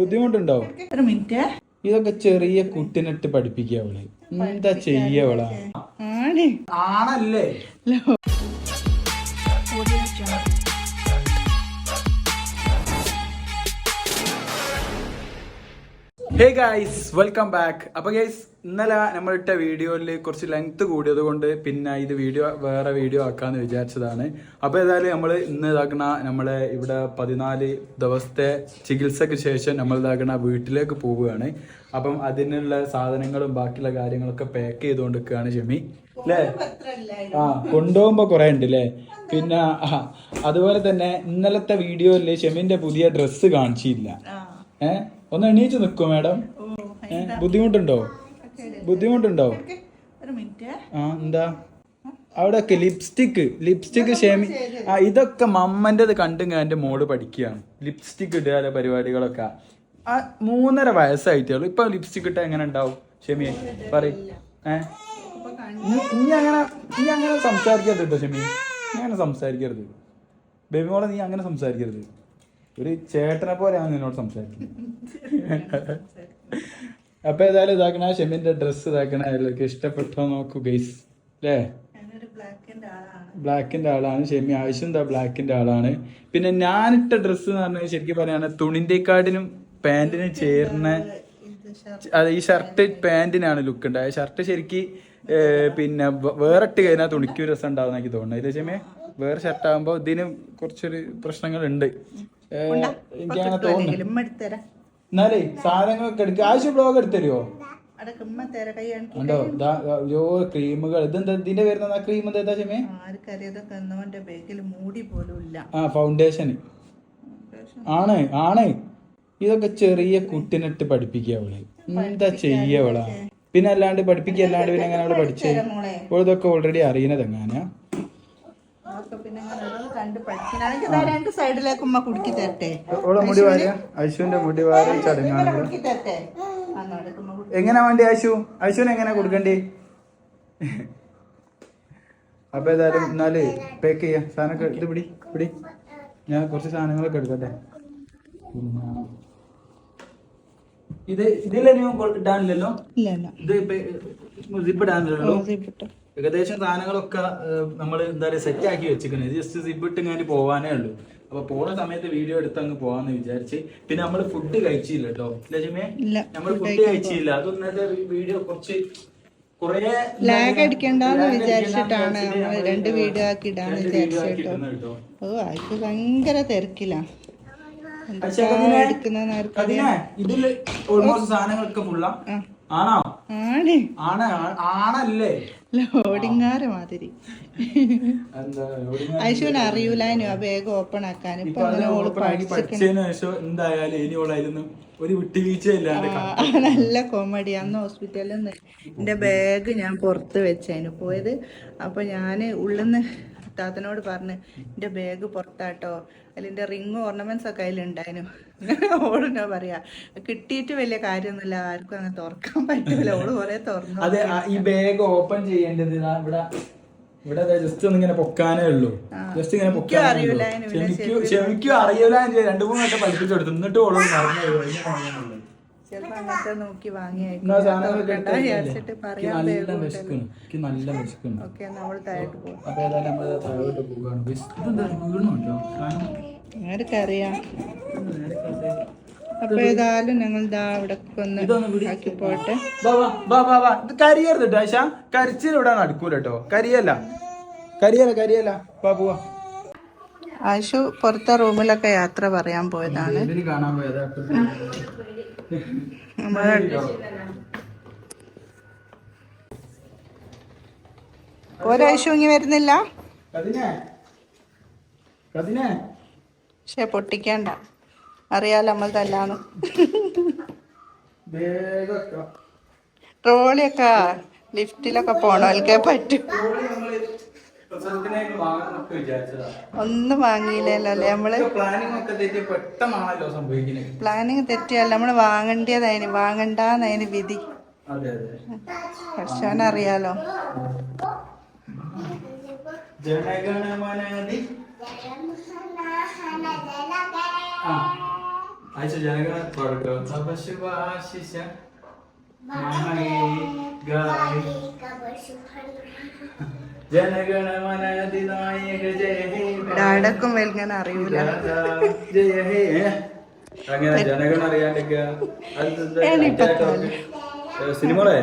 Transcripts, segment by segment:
ബുദ്ധിമുട്ടുണ്ടോ ഒരു മിനിറ്റ്. ഇതൊക്കെ ചെറിയ കുട്ടിനിട്ട് പഠിപ്പിക്കുക അവൾ. എന്താ ചെയ്യവളാ ആണ്. ആണല്ലേ? ഹേ ഗൈസ് വെൽക്കം ബാക്ക് അപ്പൊ ഗൈസ് ഇന്നലെ നമ്മളിട്ട വീഡിയോയിൽ വീഡിയോയിൽ കുറച്ച് ലെങ്ത് കൂടിയത് കൊണ്ട് പിന്നെ ഇത് വീഡിയോ വേറെ വീഡിയോ ആക്കാന്ന് വിചാരിച്ചതാണ്. അപ്പൊ ഏതായാലും നമ്മൾ ഇന്ന് ഇതാക്കണ നമ്മളെ ഇവിടെ പതിനാല് ദിവസത്തെ ചികിത്സക്ക് ശേഷം നമ്മൾ ഇതാക്കണ വീട്ടിലേക്ക് പോവുകയാണ്. അപ്പം അതിനുള്ള സാധനങ്ങളും ബാക്കിയുള്ള കാര്യങ്ങളൊക്കെ പാക്ക് ചെയ്തുകൊണ്ട് നിൽക്കുകയാണ് ഷെമി. അല്ലേ ആ കൊണ്ടുപോകുമ്പോ കുറെ ഉണ്ട് അല്ലേ പിന്നെ അതുപോലെ തന്നെ ഇന്നലത്തെ വീഡിയോയിൽ ഷെമിന്റെ പുതിയ ഡ്രസ്സ് കാണിച്ചില്ല. ഏ? ഒന്ന് എണീച്ച് നിൽക്കോ മാഡം. ബുദ്ധിമുട്ടുണ്ടോ? ബുദ്ധിമുട്ടുണ്ടോ? ആ എന്താ? അവിടെയൊക്കെ ലിപ്സ്റ്റിക്ക് ലിപ്സ്റ്റിക്ക് ഷേമി ആ ഇതൊക്കെ മമ്മന്റെത് കണ്ടും എന്റെ മോൾ പഠിക്കുകയാണ്. ലിപ്സ്റ്റിക്ക് ഇടുക പരിപാടികളൊക്കെ. ആ മൂന്നര വയസ്സായിട്ടേ ഉള്ളൂ ഇപ്പൊ ലിപ്സ്റ്റിക് ഇട്ടാ എങ്ങനെ ഉണ്ടാവും? ഷെമിയെ പറയും. ഏ? നീ നീ അങ്ങനെ നീ അങ്ങനെ സംസാരിക്കരുത് കേട്ടോ ഷെമി. നീ അങ്ങനെ സംസാരിക്കരുത്. ബേബി മോളെ നീ അങ്ങനെ സംസാരിക്കരുത്. ഒരു ചേട്ടനെ പോലെയാണ് നിന്നോട് സംസാരിക്കുന്നത് അപ്പൊ ഏതായാലും ഇതാക്കണ ഷെമിന്റെ ഡ്രസ് ഇതാക്കണ എല്ലാവർക്കും ഇഷ്ടപ്പെട്ടോ നോക്കൂ ഗൈസ് അല്ലേ ബ്ലാക്കിന്റെ ആളാണ്. ഷെമി ആവശ്യം എന്താ ബ്ലാക്കിന്റെ ആളാണ്. പിന്നെ ഞാനിട്ട ഡ്രസ്സ് എന്ന് പറഞ്ഞാൽ ശരിക്കും പറയുകയാണെങ്കിൽ തുണിന്റെക്കാട്ടിനും പാന്റിനും ചേർന്ന അതെ ഈ ഷർട്ട് പാന്റിനാണ് ലുക്ക് ഉണ്ടായത് ഷർട്ട് ശരിക്ക് പിന്നെ വേറെ ഇട്ട് കഴിഞ്ഞാൽ തുണിക്ക് രസം ഉണ്ടാവുന്ന എനിക്ക് തോന്നുന്നു ഇല്ലേ ചേമേ വേറെ ഷർട്ട് ആകുമ്പോൾ ഇതിന് കുറച്ചൊരു പ്രശ്നങ്ങളുണ്ട്. എനിക്കങ്ങനെ തോന്നുന്നു. ഉമ്മ എടുത്തരാ എന്നാലേ സാധനങ്ങളൊക്കെ എടുക്കുക ആവശ്യം ബ്ലോഗ് എടുത്തരുമോ അടക്ക ഉമ്മ തര കൈ കാണിക്ക്. ഉണ്ടോ? ദാ ഓരോ ക്രീമുകൾ ഇതെന്താ ഇതിന്റെ വരുന്ന ക്രീം എന്താ ചെമ്മേ? ആർക്കറിയാതൊക്കെ ബാഗിൽ മൂടി പോലും ഇല്ല. ആ ഫൗണ്ടേഷൻ ആണ് ആണ്. ഇതൊക്കെ ചെറിയ കുട്ടിനിട്ട് പഠിപ്പിക്കുക അവൾ. എന്താ ചെയ്യവളാ പിന്നെ അല്ലാണ്ട് പഠിപ്പിക്കുക അല്ലാണ്ട് പിന്നെ എങ്ങനെ അവൾ പഠിച്ചേ ഇതൊക്കെ ഓൾറെഡി അറിയണത് എങ്ങനെയാ പിന്നെ കണ്ട് രണ്ട് സൈഡിലേക്ക് ഉമ്മ കുടുക്കി തരട്ടെ. ഓളെ മുടി വാരുക ഐശുവിന്റെ മുടി വാരി ചടങ്ങാണ് കുടുക്കി തരട്ടെ. അന്നോടൊക്കെ ഉമ്മ കുടുക്കി എങ്ങനെ വേണ്ടി അശു അശുവിന് എങ്ങനെ കൊടുക്കണ്ടേ? അപ്പൊ ഏതായാലും എന്നാൽ പാക്ക് ചെയ്യാം. സാധനമൊക്കെ ഇത് പിടി പിടി. ഞാൻ കുറച്ച് സാധനങ്ങളൊക്കെ എടുക്കട്ടെ. പിന്നെ ഇത് ഇതിലെനിയും ഇടാനില്ലല്ലോ? ഇത് ഇപ്പൊ ഇടാനില്ലല്ലോ? ഏകദേശം സാധനങ്ങളൊക്കെ നമ്മൾ എന്താ പറയുക സെറ്റ് ആക്കി വെച്ചിരിക്കുന്നത് ജസ്റ്റ് സിബിട്ട് ഇങ്ങനെ പോവാനേ ഉള്ളൂ. അപ്പൊ പോണ സമയത്ത് വീഡിയോ എടുത്ത് അങ്ങ് പോവാന്ന് വിചാരിച്ച് പിന്നെ നമ്മൾ ഫുഡ് കഴിച്ചില്ല കേട്ടോ ലക്ഷ്മിയെ ഇല്ല നമ്മൾ ഫുഡ് കഴിച്ചില്ല. അത് ഇന്നത്തെ വീഡിയോ കുറച്ച് കുറെ ലാഗ് അടിക്കണ്ടെന്ന് വിചാരിച്ചിട്ടാണ് നമ്മൾ രണ്ട് വീഡിയോ ആക്കി ഇടാന്ന് വിചാരിച്ചിട്ടോ ഓ ആൾക്ക് ഭയങ്കര തിരക്കിലാ. എടുക്കുന്ന ഇതിൽ ഓൾമോസ്റ്റ് സാധനങ്ങളൊക്കെ ഫുള്ള ആണോ? ആണ്. ആണ് ആണല്ലേ? ലോഡിങ്ങാറ് മാതിരി. ഐശുവിന് അറിയൂലാനു ആ ബാഗ് ഓപ്പൺ ആക്കാൻ. ഇപ്പൊ പഠിച്ചതിന് ശേഷം എന്തായാലും ഇനി ഓളായിരുന്നു ഒരു നല്ല കോമഡി അന്ന് ഹോസ്പിറ്റലിൽ നിന്ന് എന്റെ ബാഗ് ഞാൻ പുറത്ത് വെച്ചതിന് പോയത് അപ്പൊ ഞാൻ ഉള്ളിൽ താത്തനോട് പറഞ്ഞ് എന്റെ ബാഗ് പുറത്താട്ടോ. അതിൽ എന്റെ റിങ് ഓർണമെന്റ്സ് ഒക്കെ അതിലുണ്ടായിരുന്നു ഓളിനോ പറയാ കിട്ടിയിട്ട് വലിയ കാര്യമൊന്നുമില്ല. ആർക്കും അങ്ങനെ തുറക്കാൻ പറ്റില്ല ഓൾ കുറെ തുറന്നു അതെ ഈ ബാഗ് ഓപ്പൺ ചെയ്യേണ്ടത് ഇവിടെ ഇവിടെ ജസ്റ്റ് ഒന്ന് ഇങ്ങനെ പൊക്കാനേ ഉള്ളൂ. ജസ്റ്റ് ഇങ്ങനെ പൊക്കാനേ ക്ഷമിക്കൂ അറിയൂല രണ്ടു മൂന്ന് വട്ടം പഠിപ്പിച്ചു കൊടുത്തു. എന്നിട്ട് ഓൾ മറന്നു ചിലപ്പോൾ അങ്ങനത്തെ നോക്കി ഓക്കെ നമ്മൾ താഴോട്ട് പോകും ആർക്കറിയാം അപ്പൊ ഏതായാലും ഞങ്ങൾ ദാ ഇവിടെ ഒന്ന് ആക്കി പോട്ടെ. ഇത് കരിയരുത് കേട്ടോ ആശ കരിച്ചിൽ ഇവിടെ നടക്കൂല കേട്ടോ കരിയല്ല. കരിയല്ല കരിയല്ല. പോവാ. ആശു പുറത്തെ റൂമിലൊക്കെ യാത്ര പറയാൻ പോയതാണ്. ഒരാശു ഇങ്ങി വരുന്നില്ല? പക്ഷെ പൊട്ടിക്കണ്ട. അറിയാലോ നമ്മൾ തല്ലാന്ന്. ട്രോളിയൊക്കെ ലിഫ്റ്റിലൊക്കെ പോണോൽക്കേ പറ്റും. ഒന്നും വാങ്ങിയില്ലല്ലോ അല്ലേ നമ്മൾ പ്ലാനിങ് തെറ്റിയല്ല നമ്മൾ വാങ്ങണ്ടതായി വാങ്ങണ്ടെന്നതിന് വിധി കർഷകനറിയാലോ ജനഗണമനതി ആ ആഴ്ച ജനഗണ തുടക്കം തപശുഭാശിഷ ജനഗണമനതിനായക ജയ ഹേ. ഡാഡക്കും വെൽങ്ങനെ അറിയൂല ജയ ഹേ അങ്ങനെ ജനഗണ അറിയാണ്ടൊക്കെ സിനിമകളെ?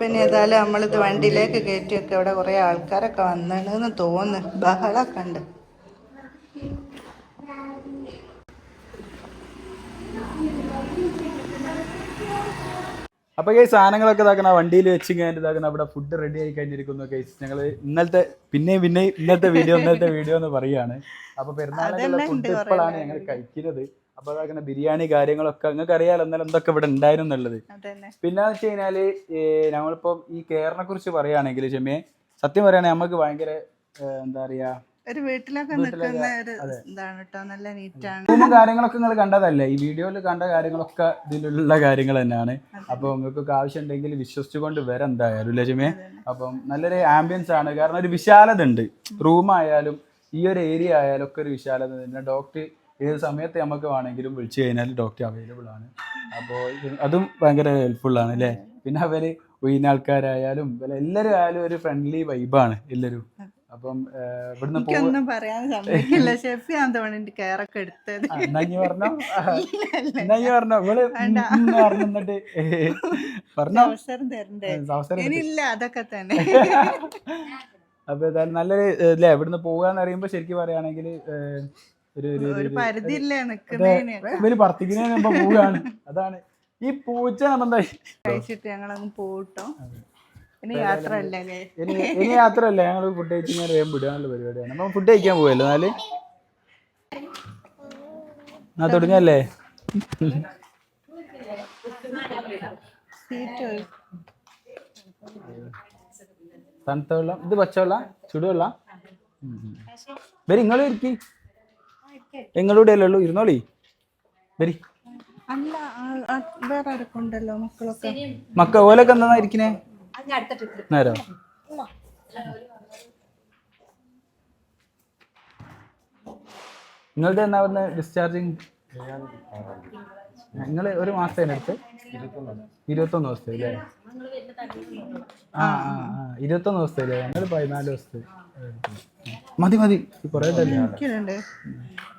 ഇനി ഏതായാലും നമ്മളിത് വണ്ടിയിലേക്ക് കയറ്റിയൊക്കെ ഇവിടെ കുറെ ആൾക്കാരൊക്കെ വന്നു തോന്നുന്നു. ബഹളൊക്കെ ഉണ്ട്. അപ്പൊ ഈ സാധനങ്ങളൊക്കെ ഇതാക്കുന്ന വണ്ടിയിൽ വെച്ച് കഴിഞ്ഞിട്ട് ഇതാക്കുന്ന അവിടെ ഫുഡ് റെഡി ആയി കഴിഞ്ഞിരിക്കുന്നു കേസ് ഞങ്ങൾ ഇന്നലത്തെ പിന്നെയും പിന്നെയും ഇന്നത്തെ വീഡിയോ ഇന്നത്തെ വീഡിയോ എന്ന് പറയാണ് അപ്പൊ പെരുന്നാളിനുള്ള അതന്നെ ഉണ്ട് ഫുഡ് ഇപ്പോഴാണ് ഞങ്ങൾ കഴിക്കുന്നത്. അപ്പൊ അതാക്കണ ബിരിയാണി കാര്യങ്ങളൊക്കെ നിങ്ങൾക്ക് അറിയാലോ എന്നാലും എന്തൊക്കെ ഇവിടെ ഉണ്ടായിരുന്നു എന്നുള്ളത്. പിന്നെ വെച്ച് കഴിഞ്ഞാൽ നമ്മളിപ്പം ഈ കെയറിനെ കുറിച്ച് പറയുകയാണെങ്കിൽ ക്ഷമയെ സത്യം പറയുകയാണെങ്കിൽ നമുക്ക് ഭയങ്കര എന്താ പറയാ ഒരു വീട്ടിലൊക്കെ നിൽക്കുന്ന ഒരു ഇതാണ് കേട്ടോ നല്ല നീറ്റാണ് റൂമും കാര്യങ്ങളൊക്കെ നിങ്ങൾ കണ്ടതല്ലേ? ഈ വീഡിയോയിൽ കണ്ട കാര്യങ്ങളൊക്കെ ഇതിലുള്ള കാര്യങ്ങൾ തന്നെയാണ്. അപ്പോൾ നിങ്ങൾക്കൊക്കെ ആവശ്യം ഉണ്ടെങ്കിൽ വിശ്വസിച്ചുകൊണ്ട് വരാം എന്തായാലും ലക്ഷ്മി. അപ്പം നല്ലൊരു ആംബിയൻസ് ആണ്. കാരണം ഒരു വിശാലത ഉണ്ട്. റൂമായാലും ഈ ഒരു ഏരിയ ആയാലും ഒക്കെ ഒരു വിശാലത പിന്നെ ഡോക്ടർ ഏത് സമയത്ത് നമുക്ക് വേണമെങ്കിലും വിളിച്ചു കഴിഞ്ഞാൽ ഡോക്ടർ അവൈലബിൾ ആണ്. അപ്പോൾ അതും ഭയങ്കര ഹെൽപ്ഫുൾ ആണ് അല്ലേ? പിന്നെ അവർ ഉയർന്ന ആൾക്കാരായാലും എല്ലാവരും ആയാലും ഒരു ഫ്രണ്ട്ലി വൈബാണ് എല്ലാവരും. അപ്പം ഇവിടുന്ന് പറയാൻ സമ്മതിക്കില്ല ഷെഫിയാൻ തോന്നുന്നു കെയറൊക്കെ എടുത്തത്. ആ, എന്നാ ഇഞ്ഞി പറഞ്ഞോ എന്നാ ഇഞ്ഞി പറഞ്ഞോ ഇവൾ ഉം ഉം പറഞ്ഞു എന്നിട്ട്. പറഞ്ഞോ അവസരം തരണ്ടേ? ഇനിയില്ല അതൊക്കെ തന്നെ. അപ്പൊ ഏതായാലും നല്ലൊരു അല്ലേ ഇവിടുന്ന് പോകാന്ന് അറിയുമ്പോ ശരിക്കും പറയുകയാണെങ്കിൽ ഒരു ഇല്ലേ ഇവർ പറത്തിക്കുന്നതിന് മുമ്പ് പോവുകയാണ്. അതാണ്. ഈ പൂച്ച എന്താ കഴിച്ചിട്ട് ഞങ്ങളങ്ങ് പോട്ടോ ഇനി യാത്ര അല്ലേ? യാത്രയല്ല ഞങ്ങൾ ഫുഡ് കഴിച്ചിങ്ങനെ വേഗം വിടാനുള്ള പരിപാടിയാണ്. നമ്മൾ ഫുഡ് കഴിക്കാൻ പോയല്ലോ എന്നാൽ എന്നാ തുടങ്ങല്ലേ? തണുത്ത വെള്ളം. ഇത് പച്ചവെള്ള ചുടുവെള്ള വരി ഇങ്ങളും ഇരിക്കി. നിങ്ങളുടെ അല്ലേ ഉള്ളൂ? ഇരുന്നോളി. വരി അല്ല വേറെ മക്കളൊക്കെ? മക്ക ഓലൊക്കെ എന്താ ഇരിക്കണേ? നേരോ? നിങ്ങളുടെ എന്നാ പറഞ്ഞ ഡിസ്ചാർജിങ് നിങ്ങൾ ഒരു മാസം എടുത്ത്? ഇരുപത്തൊന്ന് ദിവസത്തെ അല്ലേ? ആ ആ ആ. ഇരുപത്തൊന്ന് ദിവസത്തെ അല്ലേ? ഞങ്ങൾ പതിനാല് ദിവസത്തെ. മതി മതി. കുറേ തന്നെ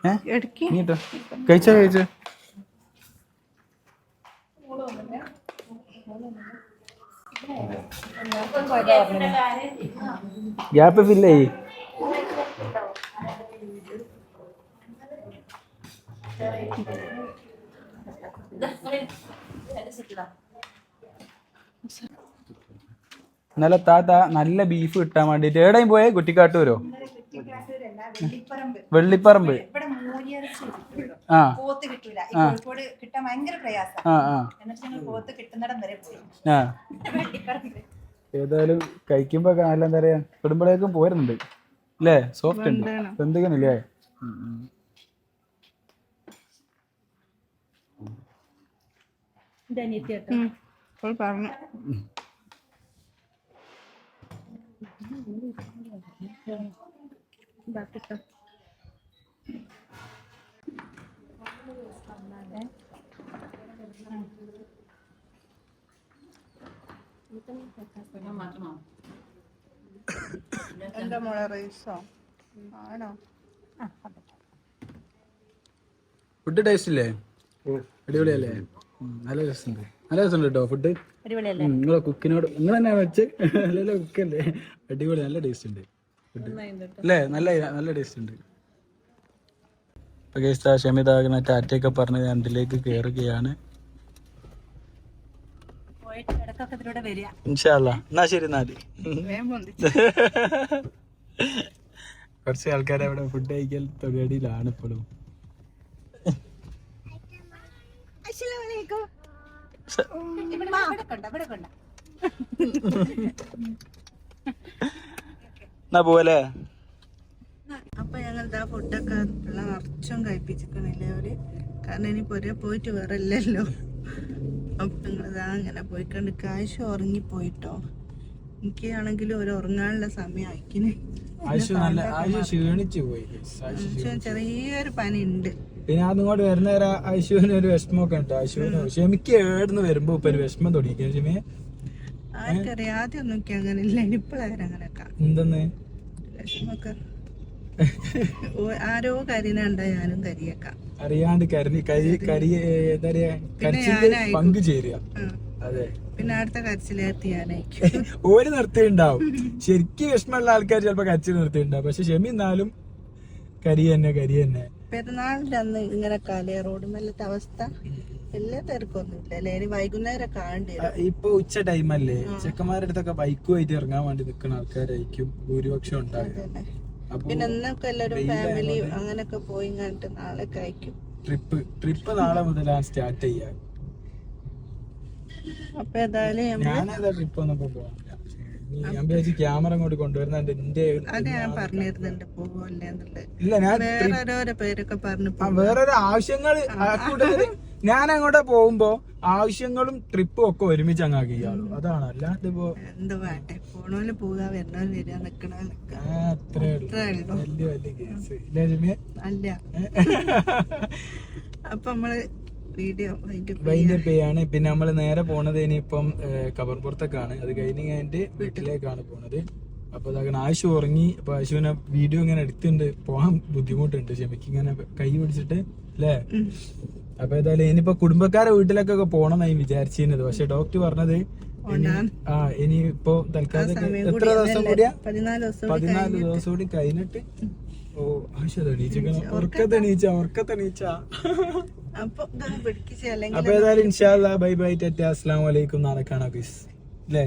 ഏ? കഴിച്ചോ കഴിച്ചോ? ഗ്യാപ്പ് ഫില്ല് ചെയ്യ്. ഇന്നലെ താത്ത നല്ല ബീഫ് കിട്ടാൻ വേണ്ടിട്ട് എവിടെയും പോയേ? കുറ്റിക്കാട്ടൂരോ? വെള്ളിപ്പറമ്പ്. പോത്ത് കിട്ടൂല. ഈ കോഴിക്കോട് കിട്ടാൻ ഭയങ്കര പ്രയാസം. ആ ആ. എന്നിട്ട് ഞങ്ങൾ പോത്ത് കിട്ടുന്നിടം വരെ പോയി. ഏതായാലും കഴിക്കുമ്പോ നല്ല എന്താ പറയാ കുടുംബളേക്കും പോരുന്നുണ്ട്. അല്ലേ സോഫ്റ്റ് ഉണ്ട്. എന്തൊക്കെയാണല്ലേ പറഞ്ഞു. ബാക്കിട്ടോ? എന്താ മോളെ റൈസോ? ആണോ? ഫുഡ് ടേസ്റ്റ് ഇല്ലേ? അടിപൊളിയല്ലേ? നല്ല രസമുണ്ട്. നല്ല രസമുണ്ട് കേട്ടോ ഫുഡ്. നിങ്ങളെ കുക്കിനോട് നിങ്ങൾ തന്നെ വെച്ച് നല്ല കുക്കല്ലേ? അടിപൊളി നല്ല ടേസ്റ്റ് ഉണ്ട്. ഫുഡ്. അല്ലേ? നല്ല നല്ല ടേസ്റ്റ് ഉണ്ട്. ഇപ്പൊ ക്ഷമിതാകുന്ന ടാറ്റയൊക്കെ പറഞ്ഞ് ഞാൻ അതിലേക്ക് കയറുകയാണ് പോയിട്ട് ഇടയ്ക്കൊക്കെ ഇതിലൂടെ വരിക. ഇൻഷാല്ല എന്നാ ശരി എന്നാൽ. കുറച്ച് ആൾക്കാർ അവിടെ ഫുഡ് കഴിക്കൽ പരിപാടിയിലാണ് ഇപ്പോഴും. എന്നാ പോലെ അപ്പൊ ഞങ്ങൾ ഇതാ ഫുഡൊക്കെ ഉള്ള നിറച്ചും കഴിപ്പിച്ചിരിക്കണില്ലേ അവർ? കാരണം ഇനി പൊരേ പോയിട്ട് വേറെ ഇല്ലല്ലോ അപ്പൊ നിങ്ങളിതാ അങ്ങനെ പോയിക്കൊണ്ട്. കാശ് ഉറങ്ങിപ്പോയിട്ടോ. എനിക്കാണെങ്കിലും ഒരു ഉറങ്ങാനുള്ള സമയം അയക്കിന് ക്ഷീണിച്ചു പോയി. ചെറിയൊരു പനി ഉണ്ട് പിന്നെ അതുകൊണ്ട് വരുന്ന നേരം ആശുവിന് ഒരു വിഷമമൊക്കെ ഉണ്ട്. ആശുവിന് ക്ഷമിക്ക് ഏടുന്ന് വരുമ്പോ ഇപ്പൊ ഒരു വിഷമം തുടങ്ങിയ ക്ഷമയെ ആർക്കറിയാം. ആദ്യം എനിക്ക് അങ്ങനെ ഇല്ല ഇപ്പോഴാരും അങ്ങനെയൊക്കെ. എന്തെന്ന്? വിഷമൊക്കെ ആരോ കരിനുണ്ട ഞാനും കരിയേക്കാം. അറിയാണ്ട് കരി കരി കരി എന്താ പറയാ കരച്ചിൽ. പങ്കു ചേരുക. അതെ. പിന്നെ അടുത്ത കരച്ചിലേർത്തി ഞാനായിരിക്കും. ഓര് നിർത്തിണ്ടാവും ശരിക്കും വിഷമമുള്ള ആൾക്കാർ ചിലപ്പോ കരച്ചിൽ നിർത്തിണ്ടാവും പക്ഷെ ക്ഷമി എന്നാലും കരി തന്നെ കരി തന്നെ. പെരുന്നാളിന്റെ അന്ന് ഇങ്ങനെ കാലേ റോഡ് മേലത്തെ അവസ്ഥ എല്ലാ തിരക്കൊന്നുമില്ല അല്ലേ? ഇനി വൈകുന്നേരം കാണേണ്ടി ഇപ്പൊ ഉച്ച ടൈമല്ലേ? ചെക്കന്മാരുടെ അടുത്തൊക്കെ ബൈക്കുമായിട്ട് ഇറങ്ങാൻ വേണ്ടി നിൽക്കുന്ന ആൾക്കാരായിരിക്കും ഭൂരിപക്ഷം ഉണ്ടാകും പിന്നെ ഇന്നൊക്കെ എല്ലാവരും ഫാമിലി അങ്ങനൊക്കെ പോയി കണ്ടിട്ട് നാളെ കഴിക്കും ട്രിപ്പ് ട്രിപ്പ് നാളെ മുതലാണ് സ്റ്റാർട്ട് ചെയ്യാൻ അപ്പൊ ഏതായാലും ഞാനേതാ ട്രിപ്പ് ഒന്നും പോകാനില്ല ഞാൻ വിചാരിച്ചു ക്യാമറ അങ്ങോട്ട് കൊണ്ടുവരുന്നുണ്ട് എന്റെ അത് ഞാൻ പറഞ്ഞിരുന്നുണ്ട് പോവല്ലേ എന്നുള്ളത്. ഇല്ല ഞാൻ വേറെ ഓരോരോ പേരൊക്കെ പറഞ്ഞു വേറൊരു ആവശ്യങ്ങൾ ഞാൻ അങ്ങോട്ട് പോകുമ്പോ ആവശ്യങ്ങളും ട്രിപ്പും ഒക്കെ ഒരുമിച്ച് അങ്ങ് ആക്കിയാളൂ അതാണ്. അല്ലാണ്ട് ഇപ്പോ എന്ത് വേട്ടെ പോണോൽ പോവുക വരുന്നോൽ വരിക നിക്കണോ അത്രേ ഉള്ളൂ. വലിയ വലിയ കേസ്. ഇല്ലേ അല്ല. അപ്പൊ നമ്മൾ വൈൻഡപ്പ് ചെയ്യാണ്. പിന്നെ നമ്മൾ നേരെ പോണത് ഇനിയിപ്പം കബർപുറത്തേക്കാണ്. അത് കഴിഞ്ഞ് കഴിഞ്ഞിട്ട് വീട്ടിലേക്കാണ് പോണത്. അപ്പൊ അതാകണം ആശു ഉറങ്ങി. അപ്പൊ ആശുവിനെ വീഡിയോ ഇങ്ങനെ എടുത്തിട്ടുണ്ട്. പോകാൻ ബുദ്ധിമുട്ടുണ്ട്. ക്ഷമിക്ക് ഇങ്ങനെ കൈ പിടിച്ചിട്ട് അല്ലേ? അപ്പൊ ഏതായാലും ഇനിയിപ്പോ കുടുംബക്കാരെ വീട്ടിലേക്കൊക്കെ പോണം എന്നായി വിചാരിച്ചിരുന്നത്. പക്ഷെ ഡോക്ടർ പറഞ്ഞത് ആ ഇനി ഇപ്പൊ തൽക്കാലം എത്ര ദിവസം കൂടിയാ? പതിനാല് ദിവസം കൂടി കഴിഞ്ഞിട്ട്. ഓ ആശു എണീച്ചിക്കണം ഉറക്കത്തെ എണീച്ച ഉറക്കത്തെ എണീച്ച. അപ്പൊ ഏതായാലും ഇൻഷാല്ല ബൈ ബൈ ടാറ്റ അസ്സാം വലൈക്കും നാളെ കാണാം പീസ് അല്ലേ.